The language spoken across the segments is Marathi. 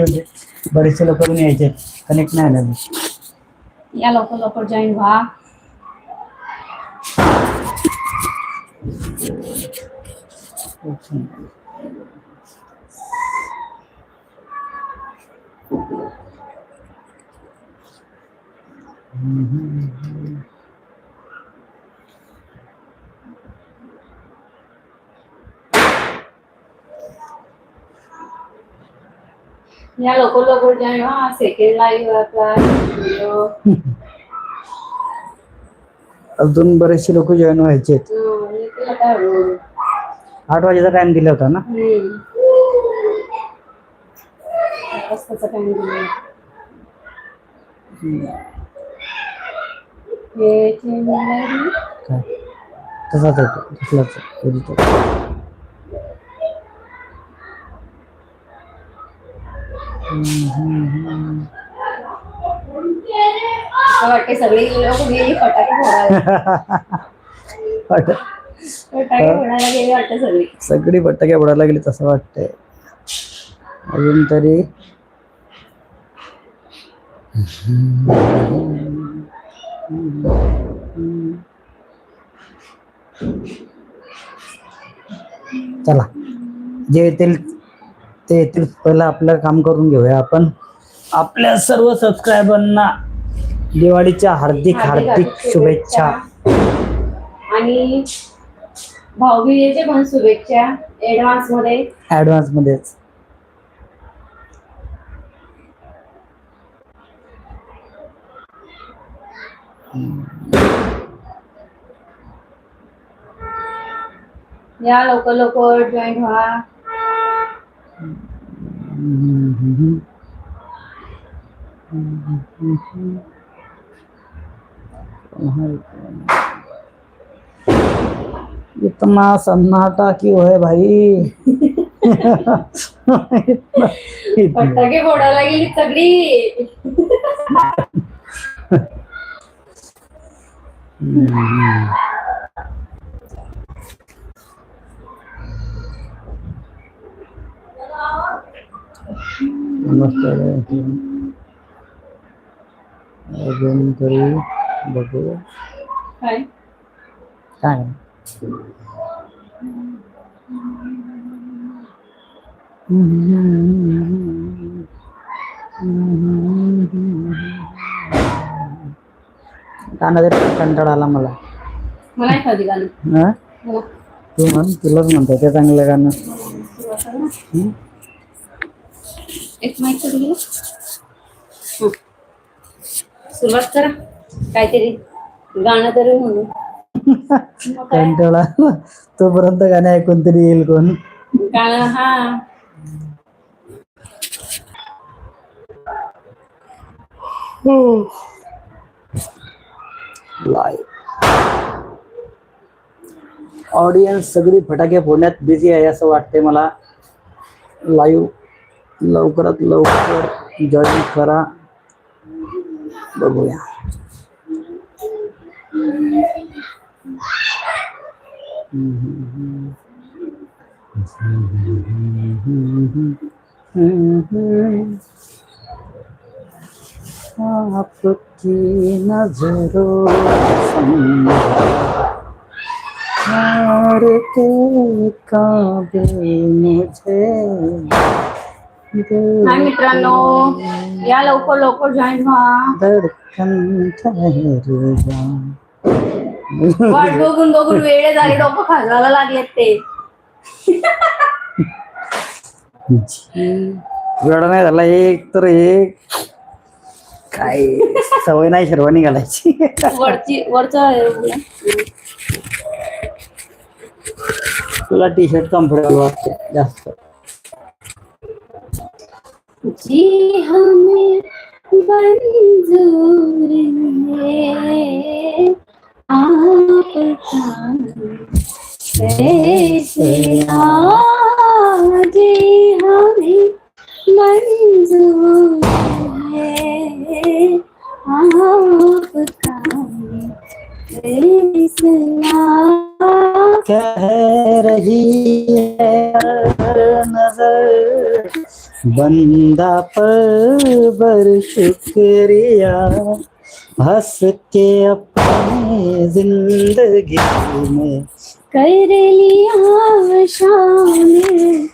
म्हणजे बरेचसे लोक पण यायचे. कनेक्ट नाही झालं. या लवकर लवकर जॉईन व्हा. लवकर जॉईन व्हा सेकंड लाईव्ह आपला व्हिडिओ अजून बरेचसे लोक जॉईन व्हायचे हळूहळू. आठ वाजेचा टाइम दिला होता ना? हम्म. आठ वाजताचा time दिलाय. हे change झालंय. काय तसाच आहे तो तसलाच आहे, editor. हम्म, हम्म, हम्म. असं वाटते सगळी लोक गेली फटाके फोडायला. वाट- फटाके फोडायला गेली वाटते सगळी. सगळी फटाके फोडायला गेली तसं वाटतंय. अजून तरी. चला. जे येतील ते येतील पहिलं आपलं काम करून घेऊया आपण. आपल्या सर्व सबस्क्रायबरना दिवाळीच्या हार्दिक हार्दिक शुभेच्छा. आणि भाऊबीजेचे पण शुभेच्छा ऍडव्हान्समध्ये. ऍडव्हान्स मध्येच. या लवकर लवकर जॉईन व्हा. इतना सन्नाटा क्यों है भाई? फटाके फोडायला गेली सगळी नमस्कार अजून तरी बघू काय काय गाणं तरी कंटाळा आला मला मला एखादी गाणं हा मला तू म्हण तुलाच म्हणतो ते चांगलं गाणं हम्म? एक माहिती. हं. सुरुवात करा. काहीतरी गाणं तरी म्हणू. मग काय? कंटाळा. तोपर्यंत गाणे ऐकून तरी येईल कोण? गाणं हा. ऑडियन्स सगळी फटाके फोडण्यात बिझी आहे असं वाटते मला. लाईव्ह लवकरात लवकर जॉईन करा. बघूया. आपकी नजरों प्यार के काबिल मुझे मित्रांनो या लवकर लवकर जॉईन व्हा. वाट बघून बघून वेळ झाली डोकं खाजायला लागलेत ते. वेळ नाही झाला एक तर एक. काय सवय नाही शेरवानी घालायची. वरची वरचा तुला टी शर्ट कम्फर्टेबल वाटते जास्त. जी हमें मंजूर है। आपका कैसे आज हमें मंजूर है आपका फैसला कह रही है हर नजर बंदा पर बर शुक्रिया हंस के अपने जिंदगी में कर लिया शामिल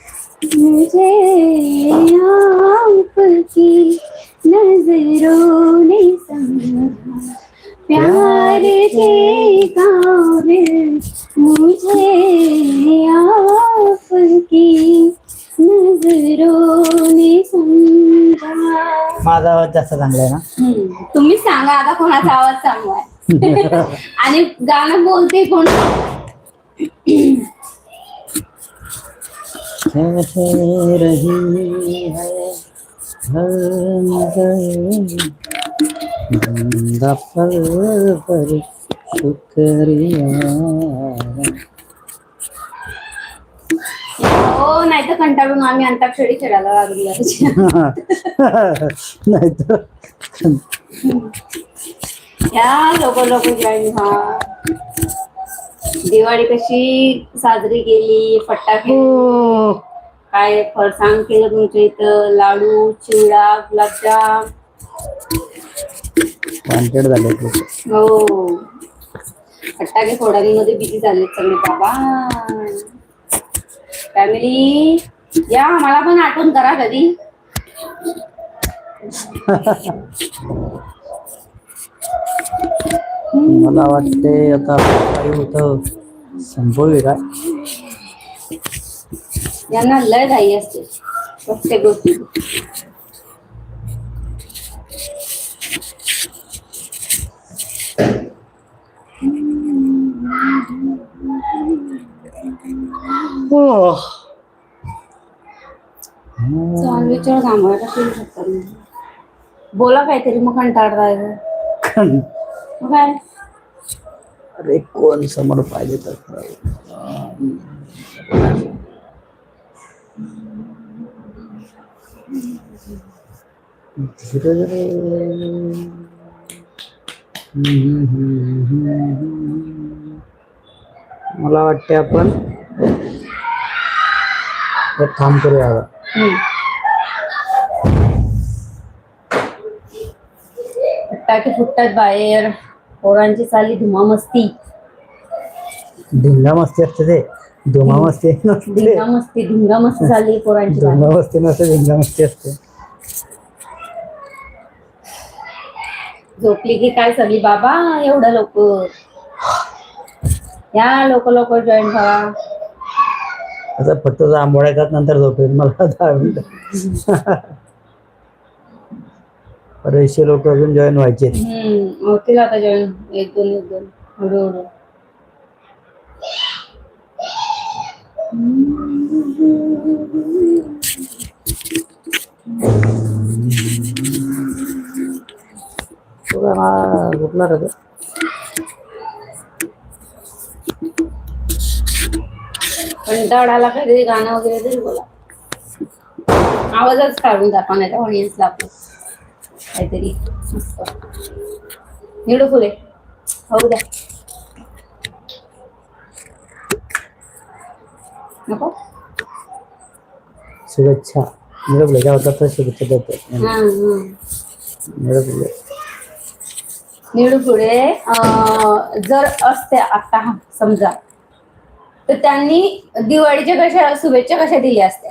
मुझे आपकी नजरों ने समझा। प्यार के काबिल मुझे आपकी नजरों ने समझा। माझा आवाज जास्त चांगला आहे ना? हम्म, तुम्ही सांगा आता कोणाचा आवाज चांगला आहे? आणि गाणं बोलते कोण? रही है हर नजर पर पर शुक्रिया हो नाही तर कंटाळून आम्ही अंताक्षरी खेळायला लागलो. नाही तर या लोक लोक जॉईन व्हा. दिवाळी कशी साजरी केली फटाके काय फरसाण केलं तुमच्या इथं? लाडू चिवडा गुलाबजाम. वांटेड झाले ते. हो. फटाके फोडायमध्ये बिझी झालेत सगळे बाबा. फॅमिली या मला पण आठवण करा कधी. मला वाटते आता काही होत. संपवले काय यांना लय घाई असते. प्रत्येक गोष्टी. सुरू शकतात ना. बोला काहीतरी मग कंटाळ राहायचं मग काय अरे कोण समोर पाहिजे तर खरं. धीरे धीरे. मला वाटते आपण काम करूया. फटाके फुटतात बाहेर. पोरांची चालली धुमा मस्ती. धिंगा मस्ती असते ते. धुमा मस्ती नसते. धिंगा मस्ती धिंगा मस्ती चालली पोरांची. धुमा मस्ती नसते धिंगा मस्ती असते. झोपली की काय सगळी? बाबा एवढं लोक या लोक लोक जॉईन व्हा असं फक्त आंबोळ्याच्यात नंतर झोपेल मला दहा मिनिटं बरेचसे लोक अजून जॉईन व्हायचे. होतील आता जॉईन एक दोन एक दोन हळूहळू. कुठला रे तो? कंटाळाला काहीतरी गाणं वगैरे तरी बोला. आवाजच काढून दाखवा नाही तर ऑडियन्सला आपलं. काहीतरी मस्त. निवडू फुले. हो द्या. नको? शुभेच्छा. मिळवले काय होतात शुभेच्छा देतो. निवडू पुढे अं, जर असते आता समजा. तर त्यांनी दिवाळीच्या कशा शुभेच्छा कशा दिल्या असत्या?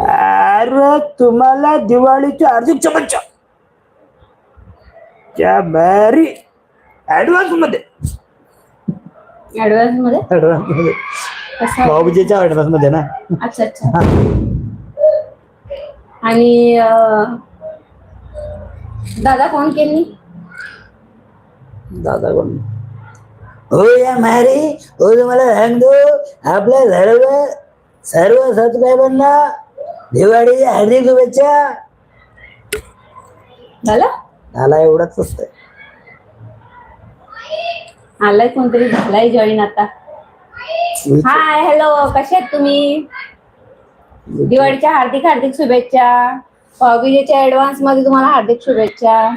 अरे तुम्हाला दिवाळीच्या हार्दिक शुभेच्छा. त्या भारी ऍडव्हान्समध्ये. ऍडव्हान्समध्ये? ऍडव्हान्समध्ये. कसं? भाऊबीजेच्या ऍडव्हान्समध्ये ना? अच्छा अच्छा. आणि दादा फोन केली? दादा कोण? हो या मारी हो तुम्हाला सांगतो आपल्या सर्व सर्व सबस्क्रायबरना दिवाळीच्या हार्दिक शुभेच्छा. झालं? मला एवढंच असतंय. आलाय कोणतरी झालाय जॉईन आता. हाय हॅलो कसे आहेत तुम्ही? दिवाळीच्या हार्दिक हार्दिक शुभेच्छा. भाऊबीजेच्या ऍडव्हान्समध्ये तुम्हाला हार्दिक शुभेच्छा.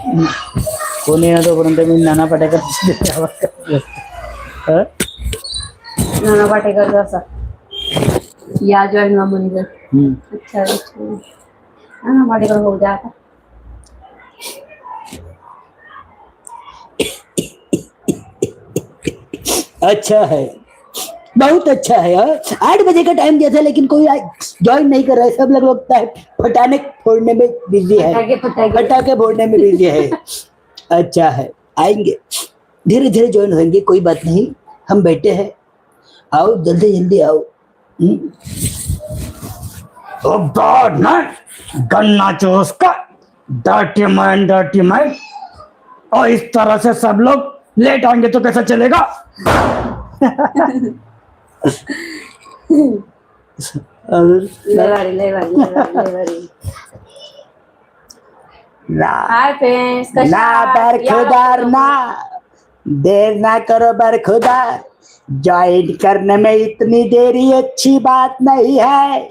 कोणी येणार तोपर्यंत मी नाना पाटेकर आवाज करत असतो. हं? नाना पाटेकर असा या जॉईन व्हा म्हणजे. अच्छा अच्छा नाना पाटेकर होऊ द्या आता अच्छा है बहुत अच्छा है हाँ? आठ बजे का टाइम दिया था लेकिन कोई ज्वाइन नहीं कर रहा है। सब लोग लगता है फटाने फोड़ने में बिज़ी है। फटाके फटाके फोड़ने में बिज़ी है। अच्छा है। आएँगे। धीरे धीरे ज्वाइन होंगे कोई बात नहीं। हम बैठे हैं। आओ जल्दी जल्दी आओ। ओ गॉड ना। गन्ना चूस का डर्टी मैन डर्टी मैन और इस तरह से सब लोग लेट आएँगे तो कैसा चलेगा? लय भारी लय भारी लय भारी, लय भारी. ना हाय फ्रेंड्स ना बरखुदार ना. देर ना करो बरखुदार ज्वाइन करने में इतनी देरी अच्छी बात नहीं है.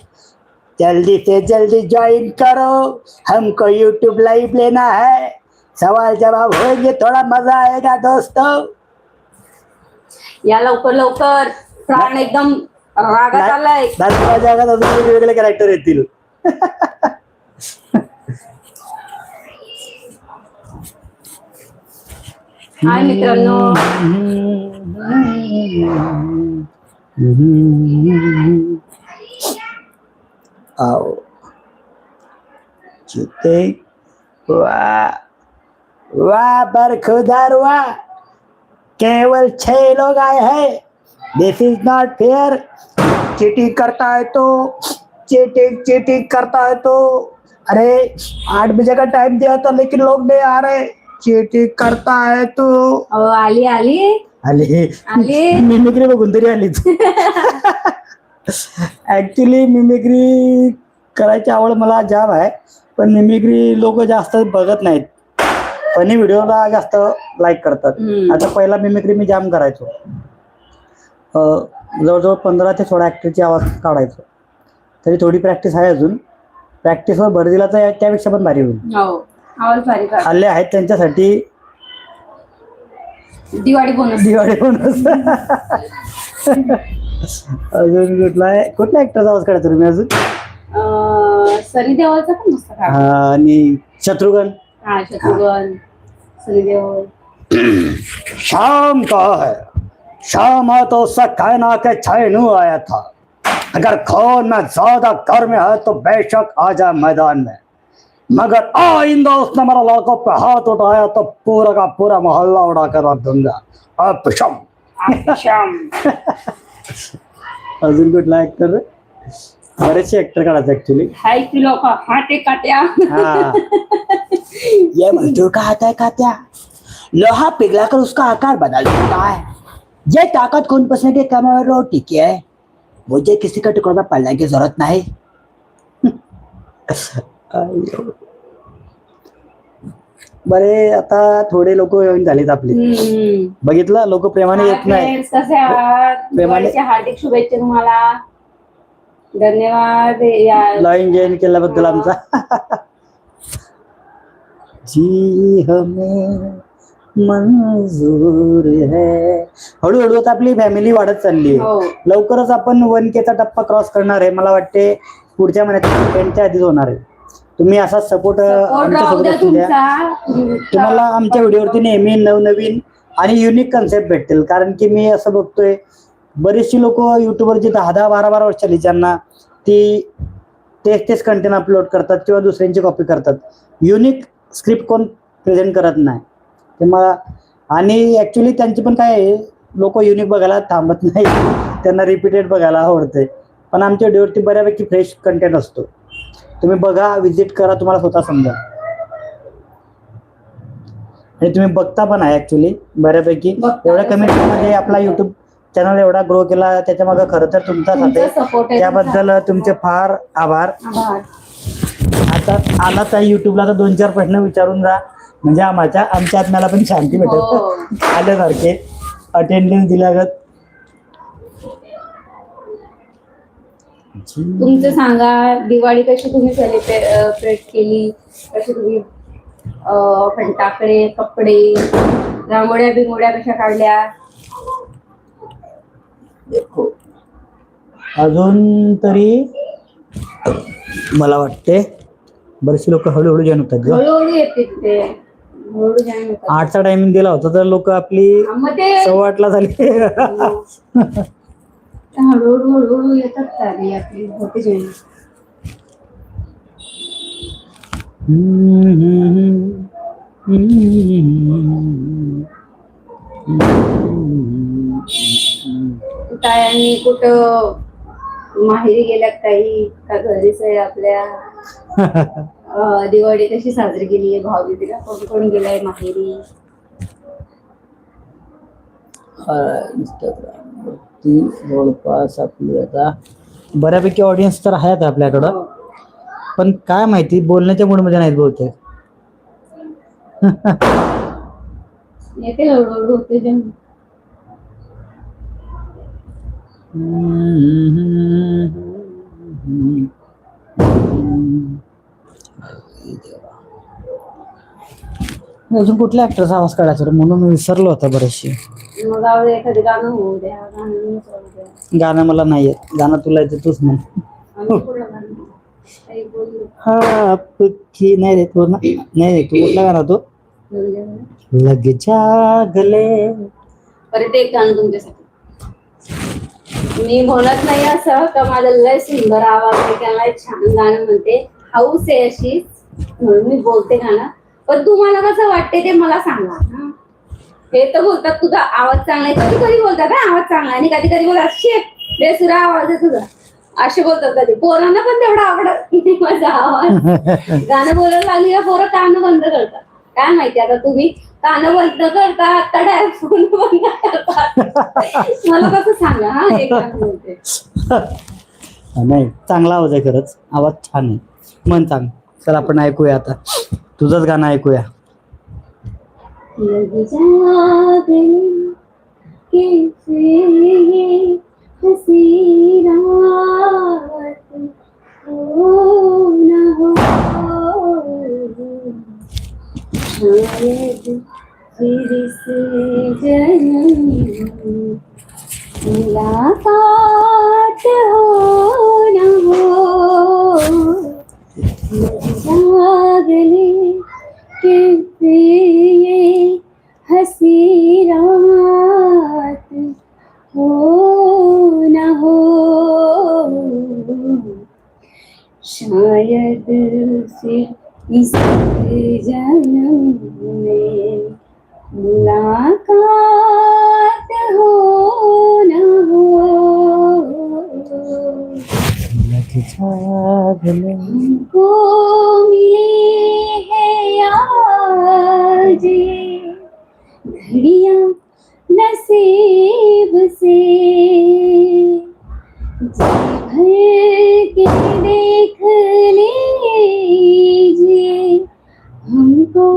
जल्दी से जल्दी ज्वाइन करो. हमको यूट्यूब लाइव लेना है. सवाल जवाब होंगे थोड़ा मजा आएगा दोस्तों. या लवकर लवकर. प्राण एकदम रागात आलाय. दसरा जगात अजून वेगवेगळे कॅरेक्टर येतील. हाय मित्रांनो. आओ. वाह वाह बरखुदार वाह केवल छह लोग आए हैं. This is not fair cheating करता है तो चीटिंग चीटिंग करता है तो। अरे आठ बजे का टाइम दिया था लेकिन लोग नहीं आ रहे। चीटिंग करता है तो। अहो, आली आली। आले। आली। मिमिक्री बघून तरी आलीच ऍक्च्युली मिमिक्री करायची आवड मला जाम आहे पण मिमिक्री लोक जास्त बघत नाहीत. फनी व्हिडिओला जास्त लाईक करतात. हम्म. आता पहिला मिमिक्री मी जाम करायचो. जवळजवळ पंधरा ते सोळा ॲक्टरची आवाज काढायचो. तरी थोडी प्रॅक्टिस आहे अजून. प्रॅक्टिसवर भर दिला तर त्यापेक्षा पण भारी होईल. हो काढ. आले आहेत त्यांच्यासाठी. दिवाळी बोनस दिवाळी बोनस अजून कुठला आहे? कुठल्या ऍक्टरचा आवाज काढायचा तुम्ही अजून? सनी देवलचा पण मस्त काढ. हा, आणि शत्रुघ्न. हा शत्रुघ्न सनी देवल शाम का है? शाम है तो उससे कहना के छैनू आया था। अगर खून में ज़्यादा गर्म है तो बेशक आ जाए मैदान में। मगर आइंदा उसने मेरा लड़कों पे हाथ उठाया तो पूरा का पूरा मोहल्ला उड़ा कर रख दूँगा। अब शम। श्याम अजून कुठला ऍक्टर बरेचसे ऍक्टर काढायचे ऍक्च्युली हाय की लोक हाटे काट्या। हाँ। ये मजदूर का हाथ है कात्या लोहा पिघलाकर उसका आकार बदल देता है। ये ताकत खून पसने के कमरों टिकी है मुझे किसी का टुकड़ा पड़ने की जरूरत नहीं. बरे आता थोडे लोक जॉईन झालेत आपले. हम्म. बघितलं लोक प्रेमाने येत नाही friends, कसे आहात? प्रेमाने- दिवाळीच्या हार्दिक शुभेच्छा तुम्हाला. धन्यवाद या लॉईन जॉईन केल्याबद्दल आमचा. जी हमें मंजूर है। हळूहळू आता आपली फॅमिली वाढत चालली आहे. हो. लवकरच आपण वन केचा टप्पा क्रॉस करणार आहे. मला वाटते पुढच्या महिन्यात टेनच्या आधीच होणार आहे. तुम्ही असा सपोर्ट द्या तुम्हाला आमच्या व्हिडिओवरती नेहमी नवनवीन आणि युनिक कन्सेप्ट भेटतील. कारण की मी असं बघतोय बरेचशी लोक युट्यूबवर जे दहा दहा बारा बारा वर्षाली ज्यांना ती तेच तेच कंटेंट अपलोड करतात किंवा दुसऱ्यांची कॉपी करतात. युनिक स्क्रिप्ट कोण प्रेझेंट करत नाही. ते आणि ऍक्च्युली त्यांची पण काय आहे लोक युनिक बघायला थांबत नाही. त्यांना रिपीटेड बघायला आवडते पण आमच्या व्हिडिओवरती बऱ्यापैकी फ्रेश कंटेंट असतो. तुम्ही बघा विजिट करा तुम्हाला स्वतः समजा. आणि तुम्ही बघता पण आहे ऍक्च्युली बऱ्यापैकी. एवढ्या कमी मध्ये आपला युट्यूब चॅनल एवढा ग्रो केला त्याच्यामागे खरं तर तुमचाच त्याबद्दल तुमचे. फार आभार. आभार. आता आला तर युट्यूबला तर दोन चार प्रश्न विचारून जा. म्हणजे आम्हाला आमच्या आत्म्याला पण शांती भेटेल. हो. आल्यासारखे अटेंडन्स दिल्यागत. तुमचं सांगा दिवाळी कशी तुम्ही सेलिब्रेट केली. कशी तुम्ही फंटाकडे कपडे रांगोळ्या बिंगोळ्या कशा काढल्या? अजून तरी मला वाटते बरेचसे लोक हळूहळू जॉईन होतात हळूहळू येते आठचा टायमिंग दिला होता तर लोक आपली सव्वा आठला झाली. हळूहळू हळूहळू येतात आपली होते कुठं माहेरी गेल्यात काही? का घरीच आहे आपल्या? दिवाळी कशी साजरी केली? आहे भाऊबीजेला कोण कोण गेलाय माहेरी? इंस्टाग्राम वरती जवळपास आपली आता बऱ्यापैकी ऑडियन्स तर आहेत आपल्याकडं. पण काय माहिती बोलण्याच्या मूडमध्ये नाहीत येते हळूहळू होते. अजून कुठल्या ऍक्टरचा आवाज काढायचा रे? म्हणून मी विसरलो होता बरेचसे मग जाऊ दे एखादं गाणं होऊ द्या गाणं नाही चालू द्या गाणं मला नाही येत गाणं तुला येते तूच म्हण. आम्ही कुठलं गाणं? काही बोलू हा पक्षी नाही रे तो ना नाही नाही तू कुठला गाणं तो बोलू द्या. लग जा गले परत एक गाणं तुमच्यासाठी. मी म्हणत नाही असं का माझा लय सुंदर आवाज आहे लय छान गाणं म्हणते. हाऊस आहे अशी म्हणून मी बोलते गाणं. पण तुम्हाला कसं वाटते ते मला सांगा. हे तर बोलतात तुझा आवाज चांगला आहे. कधी कधी बोलतात ना आवाज चांगला आहे." आणि कधी कधी बोलतात शेत बेसुरा आवाज आहे तुझा. असे बोलतात कधी. पोरांना पण तेवढा आवडत किती माझा आवाज. गाणं बोलायला लागली का पोरं कानं बंद करतात. काय माहिती आता तुम्ही? कानं बंद करता आता डायरेक्ट फोन बंद करता मला कसं सांगा हा एक नाही चांगला आवाज आहे खरंच. आवाज छान आहे. मन चांग चल आपण ऐकूया आता. तुझंच गाणं ऐकूया. घड़िया नसीब से। जी भर के देख लीजिए हमको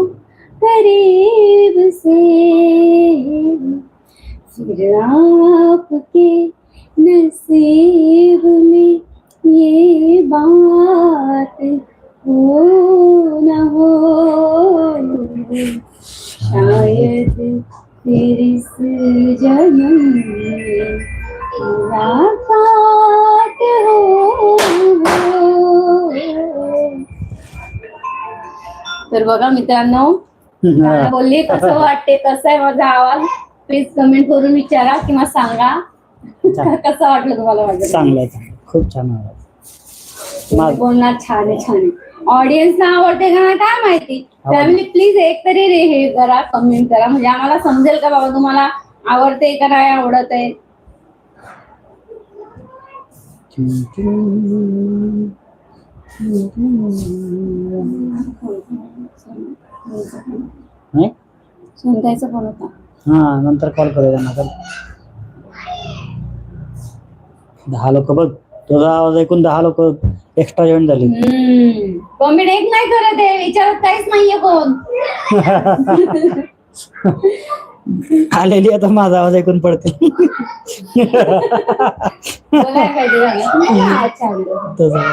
करीब से। फिर आपके नसीब में ये बात हो न हो। शायद फिर इस जन्म मुलाकात हो। तर बघा मित्रांनो बोलली कसं वाटते कसं आहे माझा आवाज़? प्लीज़ कमेंट करून विचारा किंवा सांगा. कसं वाटलं तुम्हाला चांगला. खूप छान आवाज़. बोलणार छान आहे छान आहे. ऑडियन्सला आवडते का? नाही काय माहिती. फॅमिली प्लीज एक तरी रे हे करा कमेंट करा. म्हणजे आम्हाला समजेल का बाबा तुम्हाला आवडते का नाही आवडत आहे फोन होता. हा नंतर कॉल करूया त्यांना. दहा लोक बघ. तुझा आवाज ऐकून दहा लोक एक्स्ट्रा जॉईन झाली एक नाही करत आहे विचारत काहीच नाहीये कोण आलेली आता माझा आवाज ऐकून पडते. हा.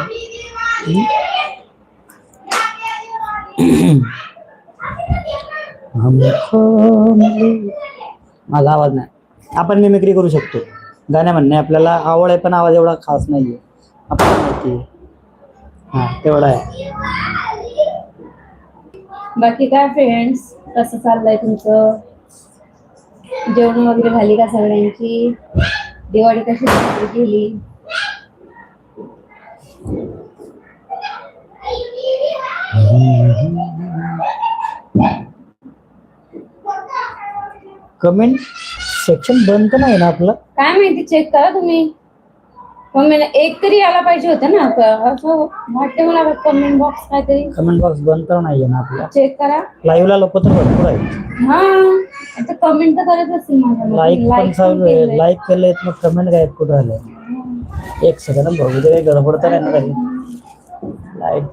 माझा आवाज नाही आपण मिमिक्री करू शकतो गाण्या म्हणणे आपल्याला आवड आहे पण आवाज एवढा खास नाहीये. आपल्याला माहिती हा तेवढा आहे. बाकी काय फ्रेंड्स कसं चाललंय तुमचं? जेवण वगैरे झाली का सगळ्यांची? दिवाळी कशी साजरी केली? कमेंट सेक्शन बंद तर नाही ना आपलं? काय माहिती चेक करा तुम्ही. कमेंट एक तरी यायला पाहिजे होतं ना क- असं वाटतं मला कमेंट बॉक्स काहीतरी. कमेंट बॉक्स बंद तर नाहीये ना आपला. चेक करा. लाईव्हला लोक तर भरपूर आहेत. हा आता कमेंट तर करत असतील माझ्या लाईक पण चालू आहे. लाईक केले मग कमेंट काय कुठं आलं एक सेकंड बघू दे काही गडबड तर आहे ना काही लाइट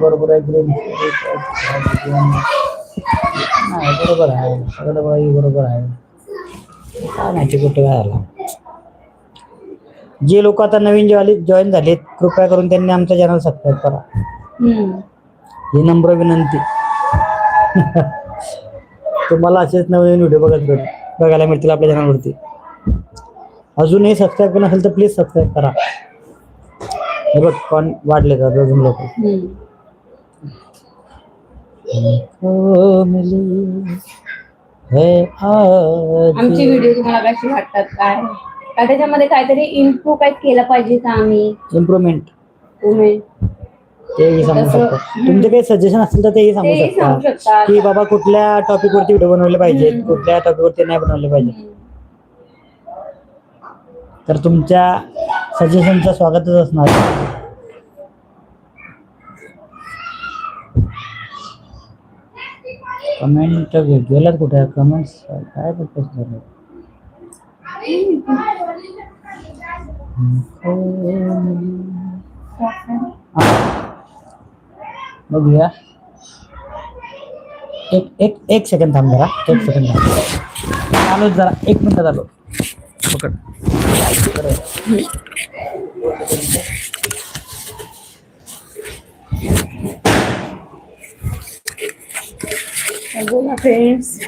बरोबर आहे ग्रीन नाही बरोबर आहे. सगळं बाई बरोबर आहे. काय माहिती कुठे काय जे लोक आता नवीन जॉईन झालेत कृपया करून त्यांनी आमचं चॅनल सबस्क्राईब करा. ही नम्र विनंती. तुम्हाला असेच नवीन व्हिडिओ बघत भेट बघायला मिळतील आपल्या चॅनलवरती अजूनही सबस्क्राईब केलं नसेल तर प्लीज सबस्क्राईब करा. हे बघ कॉन वाढले का अजून लोक. हम्म आमची व्हिडिओ तुम्हाला कशी वाटतात काय? का त्याच्यामध्ये काहीतरी इम्प्रूव्ह काय केलं पाहिजे का आम्ही? इम्प्रुव्हमेंट तुम्ही तेही सांगू तसं- शकता. तुमचे काही सजेशन असतील तर तेही सांगू तेही सांगू शकता. शकता की बाबा कुठल्या टॉपिक वरती व्हिडिओ बनवले हम्म. कुठल्या टॉपिक वरती नाही बनवले पाहिजे हम्म. तर तुमच्या सजेशनचं स्वागतच असणार. कमेंट गेलात कुठे? कमेंट्स काय बघतोस झालं बघूया. एक एक एक सेकंड थांब जरा. एक सेकंड थांब. आलो जरा. एक मिनिटात आलो पकड. बोला फ्रेंड्स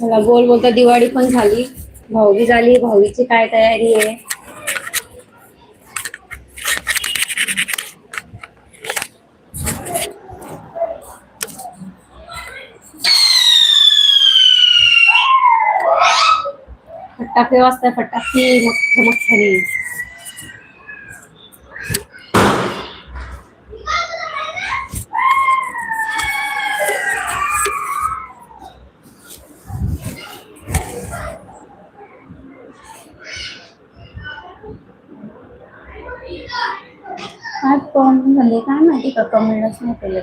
मला बोल बोलता दिवाळी पण झाली. भाऊबी झाली. भाऊबीची काय तयारी आहे? फटाके वाजताय फटाके मोठ्या मोठ्याने. काय प्रॉब्लेम झाले काय माहिती का? कमेंटच नाही केलं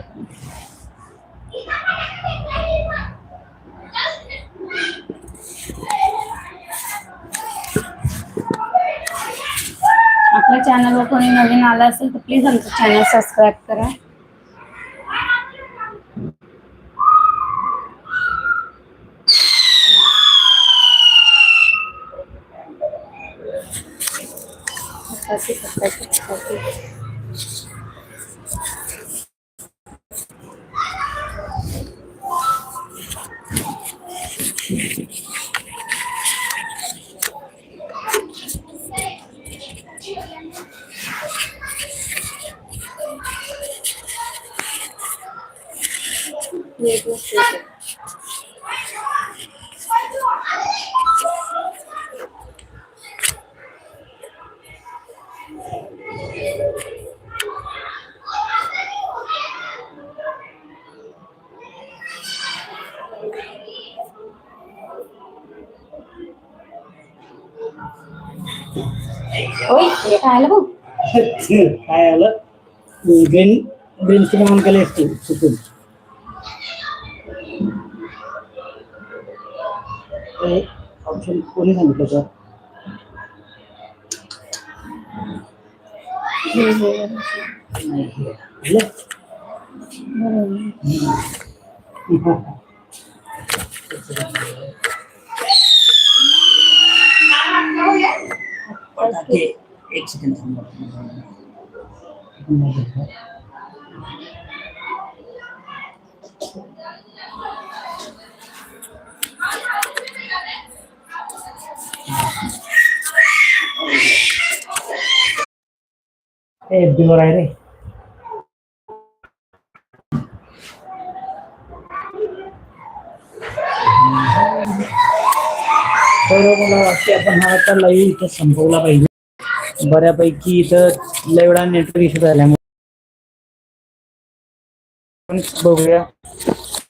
आपल्या चॅनलवर कोणी नवीन आला असेल तर प्लीज आमचं चॅनल सबस्क्राईब करा काय आलं ग्रीन ग्रीन स्क्रीन ऑन केले असते चुकून ऑप्शन कोणी सांगितलं तर हम्म, हम्म. नाही हे. फटाके एक सेकंड थांबा. ए वर आहे रे तर मला वाटते आपण हा आता लाईव्ह इथं संपवला पाहिजे बऱ्यापैकी इथं एवढा नेटवर्क इश्यू झाल्यामुळे. बघूया.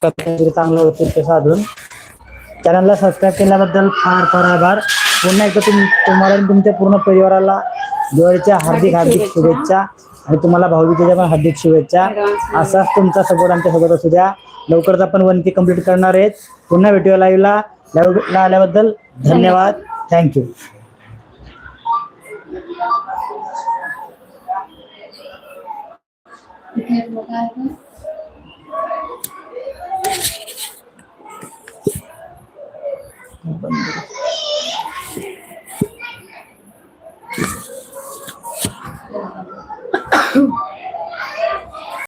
चांगलं होतं ते साधून. चॅनलला सबस्क्राईब केल्याबद्दल फार फार आभार. पुन्हा एकदा तुम तुम्हाला आणि तुमच्या पूर्ण परिवाराला दिवाळीच्या हार्दिक हार्दिक शुभेच्छा आणि तुम्हाला भाऊबीजेच्या पण हार्दिक शुभेच्छा. असाच तुमचा सपोर्ट आमच्यासोबत असू द्या. लवकरच आपण वन के कंप्लीट करणार आहेत. पुन्हा व्हिडिओ लाईव्हला लाईव्हला आल्याबद्दल धन्यवाद. थँक्यू इथे बघा आहे